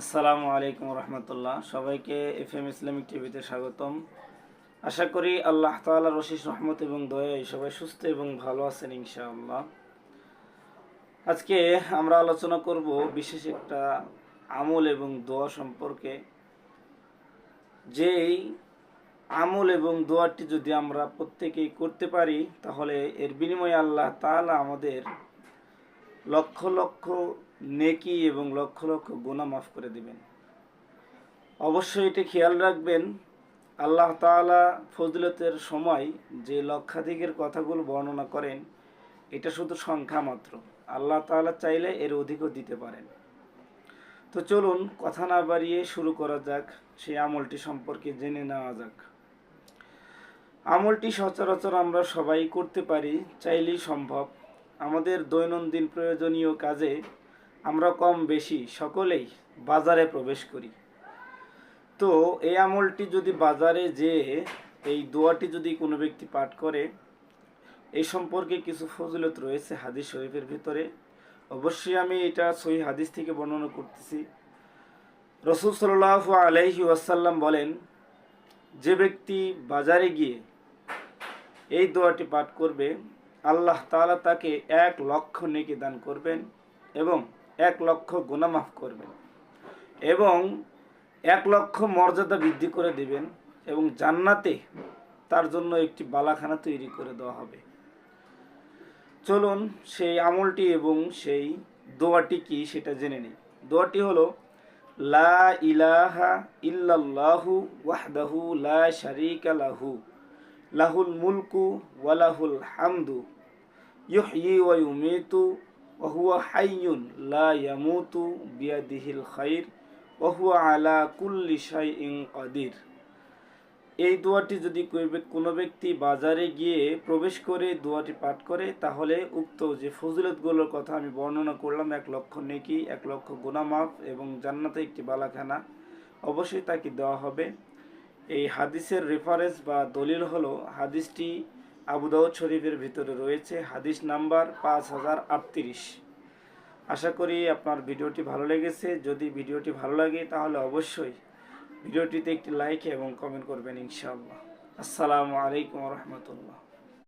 আসসালামু আলাইকুম রহমতুল্লাহ। সবাইকে এফ এম ইসলামিক টিভিতে স্বাগতম। আশা করি আল্লাহ তাআলার রশিস রহমত এবং দয়াই সবাই সুস্থ এবং ভালো আছেন ইনশাআল্লাহ। আজকে আমরা আলোচনা করব বিশেষ একটা আমল এবং দোয়া সম্পর্কে। যেই আমল এবং দোয়াটি যদি আমরা প্রত্যেকেই করতে পারি, তাহলে এর বিনিময়ে আল্লাহ তাআলা আমাদের লক্ষ লক্ষ নেকি এবং লক্ষ লক্ষ গুনাহ মাফ করে দিবেন। অবশ্যই এটি খেয়াল রাখবেন, আল্লাহ তাআলা ফজিলতের সময় যে লক্ষাধিকের কথাগুলো বর্ণনা করেন, এটা শুধু সংখ্যা মাত্র। আল্লাহ তাআলা চাইলে এর অধিকও দিতে পারেন। তো চলুন কথা না বাড়িয়ে শুরু করা যাক, সেই আমলটি সম্পর্কে জেনে নেওয়া যাক। আমলটি সচরাচর আমরা সবাই করতে পারি, চাইলেই সম্ভব। আমাদের দৈনন্দিন প্রয়োজনীয় কাজে আমরা কম বেশি সকলেই বাজারে প্রবেশ করি। তো এই আমলটি যদি বাজারে যেয়ে, এই দোয়াটি যদি কোনো ব্যক্তি পাঠ করে এই সম্পর্কে কিছু ফজিলত রয়েছে হাদিস শরীফের ভিতরে। অবশ্যই আমি এটা সহি হাদিস থেকে বর্ণনা করতেছি। রসুল সাল্লাহ আলাইহি ওয়াসাল্লাম বলেন, যে ব্যক্তি বাজারে গিয়ে এই দোয়াটি পাঠ করবে, আল্লাহ তাআলা তাকে এক লক্ষ নেকি দান করবেন এবং এক লক্ষ গুনাহ মাফ করবেন এবং এক লক্ষ মর্যাদা বৃদ্ধি করে দেবেন এবং জান্নাতে তার জন্য একটি বালাখানা তৈরি করে দেওয়া হবে। চলুন সেই আমলটি এবং সেই দোয়াটি কি সেটা জেনে নিই। দোয়াটি হলো, লা ইলাহা ইল্লাল্লাহু ওয়াহদাহু লা শারীকা লাহু, লাহুল মুলকু ওয়ালাহুল হামদু, ইউহয়ি ওয়া ইউমিতু ওয়া হুয়া হাইয়ুন লা ইয়ামুতু বিয়াদিহিল খাইর, ওয়া হুয়া আলা কুল্লি শাইইন কাদির। এই দোয়াটি যদি কোনো ব্যক্তি বাজারে গিয়ে প্রবেশ করে দোয়াটি পাঠ করে, তাহলে উক্ত যে ফজিলতগুলোর কথা আমি বর্ণনা করলাম, এক লক্ষ নেকি, এক লক্ষ গুনামাফ এবং জান্নাতে একটি বালাখানা অবশ্যই তাকে দেওয়া হবে। এই হাদিসের রেফারেন্স বা দলিল হলো, হাদিসটি আবু দাউদ শরীফের ভিতরে রয়েছে হাদিস নাম্বার পাঁচ হাজার আটত্রিশ। আশা করি আপনার ভিডিওটি ভালো লেগেছে। যদি ভিডিওটি ভালো লাগে তাহলে অবশ্যই ভিডিওটিতে একটি লাইক এবং কমেন্ট করবেন ইনশাআল্লাহ। আসসালামু আলাইকুম রহমতুল্লাহ।